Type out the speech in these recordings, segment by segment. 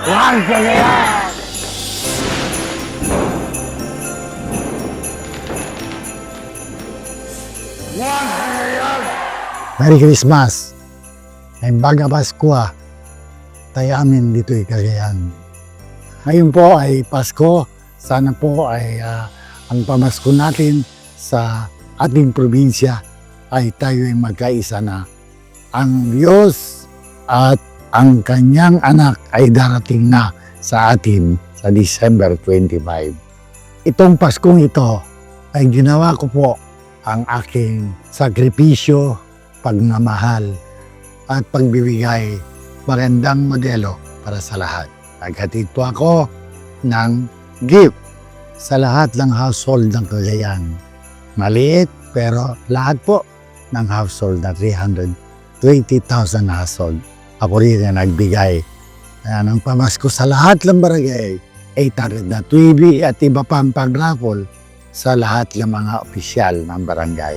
Cagayan! One Cagayan! Merry Christmas! Ay baga Pasko ah. Tayo amin dito ay Cagayan. Ngayon po ay Pasko. Sana po ay ah, ang pamasko natin sa ating probinsya ay tayo ay magkaisa na. Ang Diyos at ang kanyang anak ay darating na sa atin sa December 25. Itong Paskong ito ay ginawa ko po ang aking sakripisyo, pagmamahal, at pagbibigay magandang modelo para sa lahat. Naghatid po ako ng gift sa lahat ng household ng Cagayan. Maliit, pero lahat po ng household na 320,000 household. Ako rin na nagbigay Kaya ng pamasko sa lahat ng barangay, 800 na tuibi at iba pang pag-raffle sa lahat ng mga opisyal ng barangay.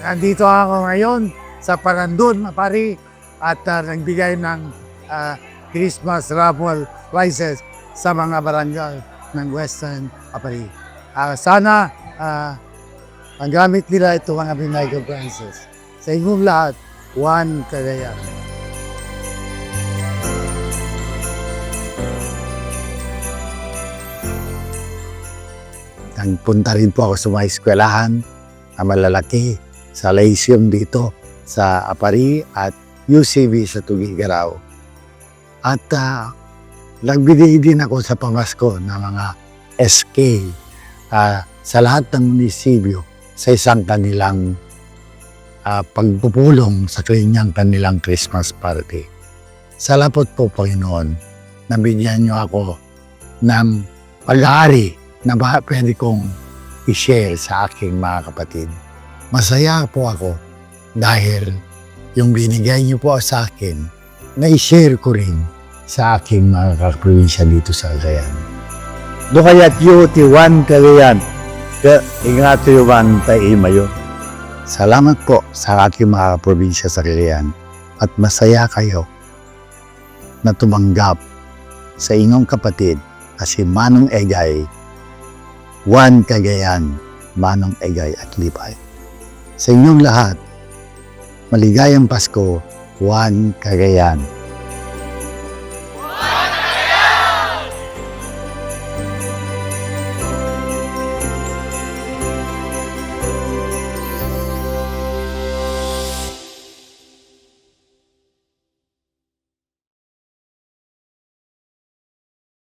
Nandito ako ngayon sa Parandun, Mapari, at uh, nagbigay ng ah, Christmas raffle prizes sa mga barangay ng Western Apari. Ah, sana ah, magamit nila ito mga binay ko prizes. Sa inyong lahat, one Cagayan. Nagpunta rin po ako sa mga eskwelahan na malalaki sa Lyceum dito sa Apari at UCB sa Tugigaraw. At uh, nagbigay din ako sa pamasko ng mga SK ah, sa lahat ng munisipyo sa isang kanilang ah, pagpupulong sa kanyang kanilang Christmas party. Salapot po, Panginoon, nabigyan niyo ako ng pag-aari na ba pwede kong i-share sa aking mga kapatid. Masaya po ako dahil yung binigay niyo po sa akin, na-share ko rin sa aking mga kaprobinsya dito sa Cagayan. Do kaya tiyo ti One Cagayan. Ka ingat tiyo man mayo. Salamat po sa aking mga kaprobinsya sa Cagayan at masaya kayo na tumanggap sa inyong kapatid na si Manong Egay, Juan Cagayan, Manong Egay at Lipay. Sa inyong lahat, maligayang Pasko, Juan Cagayan.